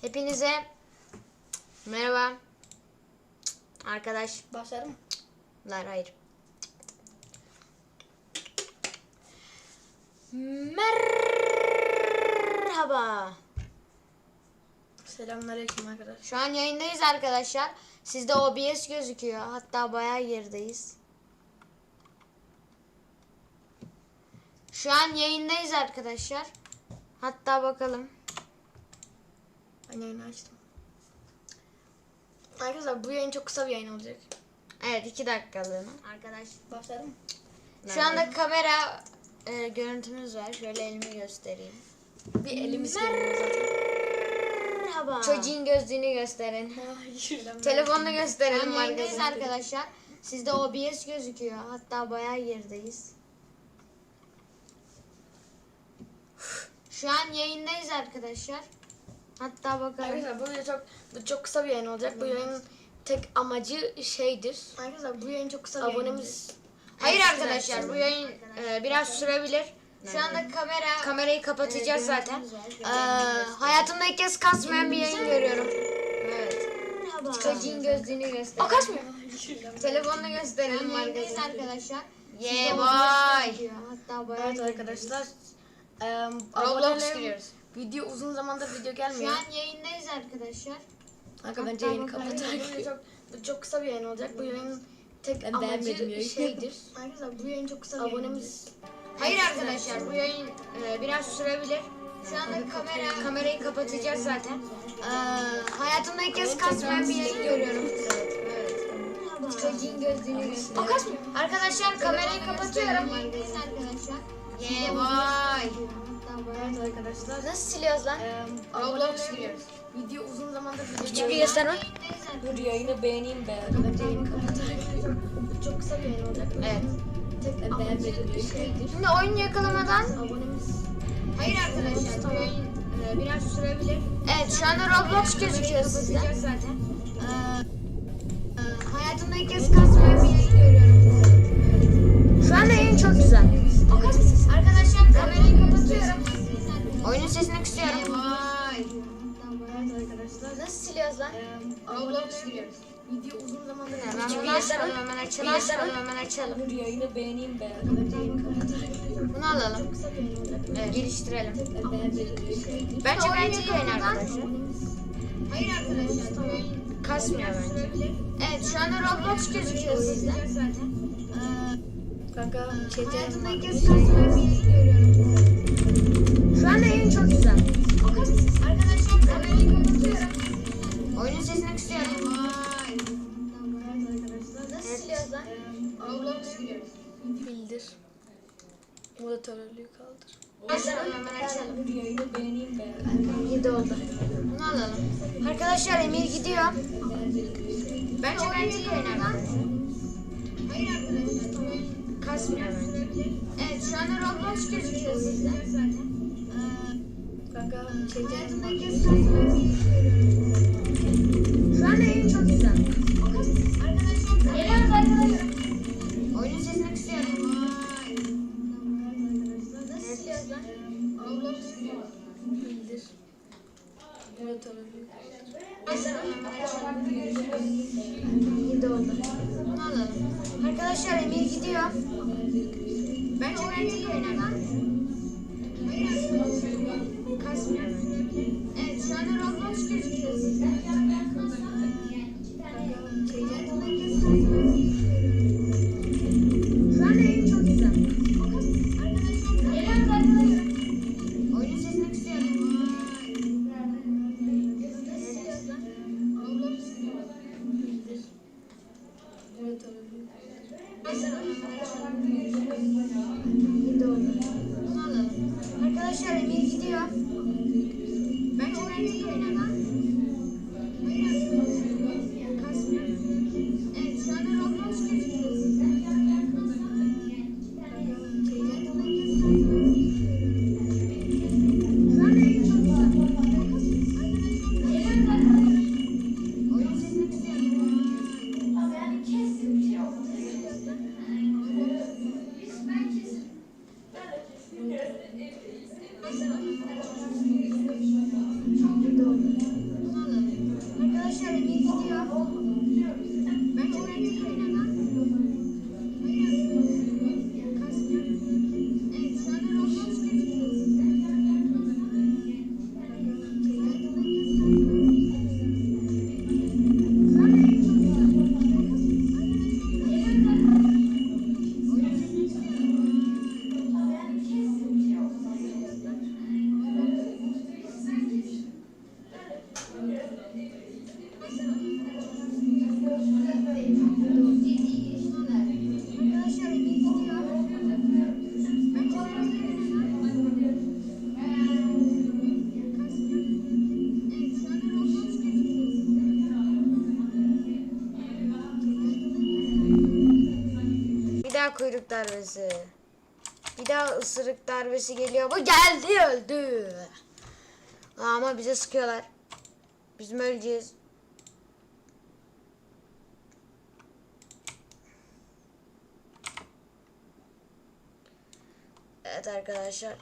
Hepinize merhaba. Arkadaşlar Başladım. hayır. Merhaba. Selamünaleyküm arkadaşlar. Şu an yayındayız arkadaşlar. Sizde OBS gözüküyor. Hatta bayağı yerideyiz. Şu an yayındayız arkadaşlar. Hatta bakalım. Ben yayını açtım. Arkadaşlar bu yayın çok kısa bir yayın olacak. Evet 2 dakikalığına. Arkadaş Başladım. şu anda kamera e, görüntümüz var. Şöyle elimi göstereyim. Bir elimiz. Merhaba. Çocuğun gözlüğünü gösterin. Telefonla gösterelim yayındayız arkadaşlar. arkadaşlar. Sizde OBS gözüküyor. Hatta bayağı yerideyiz. Şu an yayındayız arkadaşlar. Hatta bakalım. Arkadaşlar bu çok bu çok kısa bir yayın olacak. Bu yayının tek amacı şeydir. Arkadaşlar bu yayın çok kısa bir Abonemiz Hayır arkadaşlar bu yayın e, biraz sürebilir. Şu anda kamera kamerayı kapatacağız zaten. Ee, hayatımda ilk kez kasmayan bir yayın görüyorum. Evet. Çocuğun gözlüğünü göster. O kaçmıyor. Telefonla gösterelim arkadaşlar. arkadaşlar. Yeah boy. Hatta bayağı Evet arkadaşlar. Eee Roblox abonelerim- giriyoruz. Video uzun zamandır video Şu gelmiyor. an yayındayız arkadaşlar. Arka bence yayını. Bu çok, bu çok kısa bir yayın olacak. Bu yayının tek Ben amacı yayını. şeydir. Arkadaşlar bu yayın çok kısa bir Abonemiz Hayır arkadaşlar bu yayın e, biraz sürebilir. Şu anda kamera kamerayı kapatacağız zaten. Ee, hayatımda ilk kez kasmayan bir yayın görüyorum. Çocuğun gözlüğünü göster. O kaçmıyor. Arkadaşlar kamerayı kapatıyorum. arkadaşlar. Yeah boy. Arkadaşlar. Nasıl siliyoruz lan? Roblox giriyoruz. Video uzun zamandır video Küçük bir gösterme. Dur yayını beğeneyim be. Çok kısa bir yayın olacak. Evet. Tek şeydir. Şimdi oyun yakalamadan Abonemiz Hayır arkadaşlar yayın e, biraz sürebilir. Evet şu anda Roblox gözüküyor sizde. zaten. Ee, e, hayatımda ilk kez kasmayan bir yayın görüyorum. Şu anda yayın çok güzel. O? Arkadaşlar kamerayı siliyoruz lan? Roblox giriyoruz. Video uzun zamandır Hemen video bunu açalım hemen açalım. açalım hemen açalım. Dur yayını beğeneyim be. Bence yayını kapatalım. Bunu alalım. Yayın. Evet, geliştirelim. Ben. Bence bence yakalamadan- arkadaşlar. Hayır arkadaşlar yayın kasmıyor bence. Evet şu anda Roblox gözüküyor sizde. Kanka çete Hayatımda ilk kez yayın görüyorum. Şu anda yayın çok güzel. Arkadaşlar kamerayı kapatıyorum. Oyunun sesini kısıyorum. Nasıl siliyoruz lan? Roblox giriyoruz. bildir. Moderatörlüğü kaldır. Açalım hemen açalım. Be. 7 oldu. Bunu alalım. Arkadaşlar Emir gidiyor. Bence bence iyi arkadaşlar. Hayır arkadaşlar. oyun Kasmıyor bence. Evet şu anda Roblox gözüküyor sizde. Kanka çete Hayatımda ilk Bildir. Yedi oldu. Arkadaşlar Emir gidiyor. Bence. Hayır arkadaşlar. Kasmıyor. Evet şu anda Roblox gözüküyor Arkadaşlar Emir gidiyor. Ben oraya oynamam. Arkadaşlar gidiyor. Gidiyor. kuyruk darbesi. Bir daha ısırık darbesi geliyor. Bu geldi öldü. Ama bize sıkıyorlar. Biz mi öleceğiz? Evet arkadaşlar